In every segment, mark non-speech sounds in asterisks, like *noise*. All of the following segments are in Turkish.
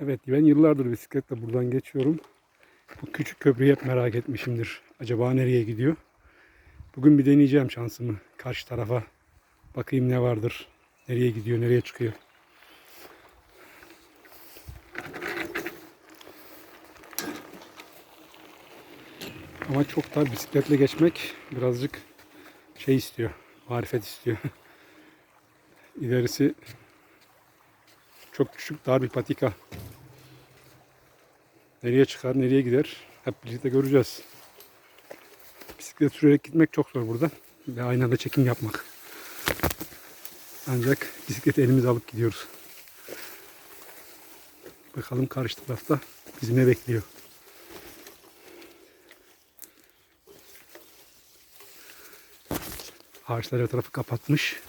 Evet ben yıllardır bisikletle buradan geçiyorum. Bu küçük köprüyü hep merak etmişimdir. Acaba nereye gidiyor? Bugün bir deneyeceğim şansımı. Karşı tarafa bakayım ne vardır. Nereye gidiyor, nereye çıkıyor. Ama çok da bisikletle geçmek birazcık şey istiyor. Marifet istiyor. *laughs* İlerisi çok küçük dar bir patika. Nereye çıkar, nereye gider hep birlikte göreceğiz. Bisiklet sürerek gitmek çok zor buradan. Ve aynı anda çekim yapmak. Ancak bisikleti elimize alıp gidiyoruz. Bakalım karşı tarafta bizi ne bekliyor. Ağaçlar her tarafı kapatmış.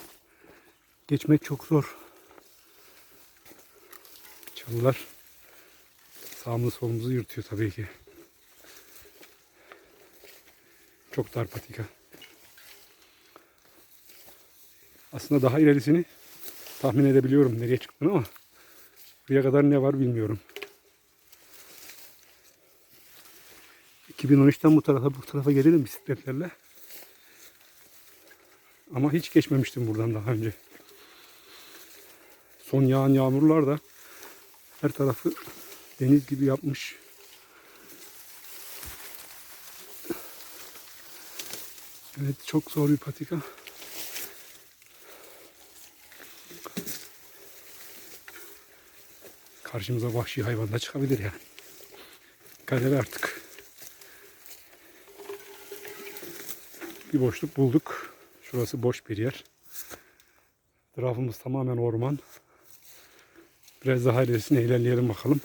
Geçmek çok zor. Çalılar sağımızı solumuzu yırtıyor tabii ki. Çok dar patika. Aslında daha ilerisini tahmin edebiliyorum nereye çıktığını ama buraya kadar ne var bilmiyorum. 2013'ten bu tarafa bu tarafa gelelim bisikletlerle. Ama hiç geçmemiştim buradan daha önce. Son yağan yağmurlar da her tarafı deniz gibi yapmış. Evet çok zor bir patika. Karşımıza vahşi hayvan da çıkabilir yani. Kader artık. Bir boşluk bulduk. Şurası boş bir yer. Etrafımız tamamen orman. Biraz daha ilerisine ilerleyelim bakalım.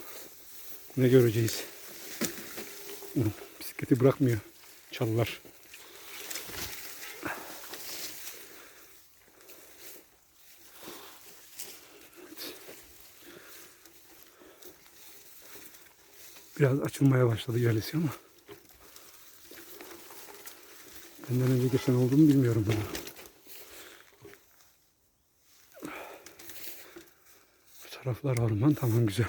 Ne göreceğiz. Bisikleti bırakmıyor çalılar. Biraz açılmaya başladı ilerisi ama. Benden önce geçen oldu mu bilmiyorum bunu. Bu taraflar orman tamam güzel.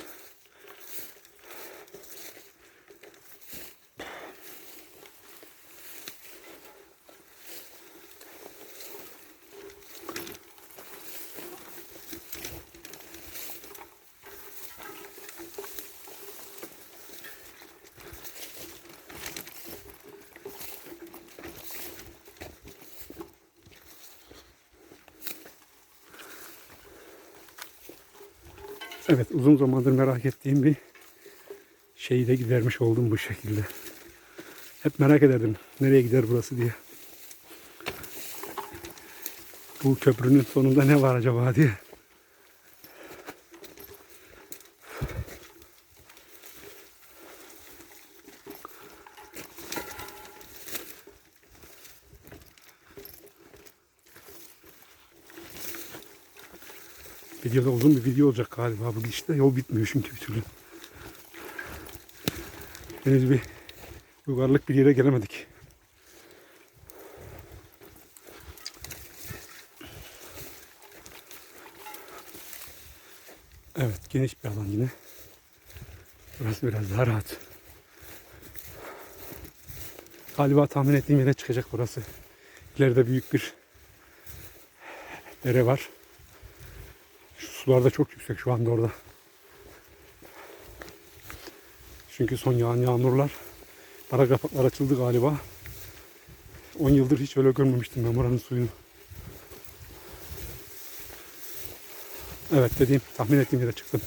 Evet uzun zamandır merak ettiğim bir şeyi de gidermiş oldum bu şekilde. Hep merak ederdim nereye gider burası diye. Bu köprünün sonunda ne var acaba diye. Videoda uzun bir video olacak galiba bu gidişte. Yol bitmiyor çünkü bir türlü. Henüz bir yuvarlık bir yere gelemedik. Evet geniş bir alan yine. Burası biraz daha rahat. Galiba tahmin ettiğim yere çıkacak burası. İleride büyük bir dere var. Şu sular da çok yüksek şu anda orada. Çünkü son yağan yağmurlar ara kapaklar açıldı galiba. 10 yıldır hiç öyle görmemiştim ben buranın suyunu. Evet dediğim tahmin ettiğim yere çıktım.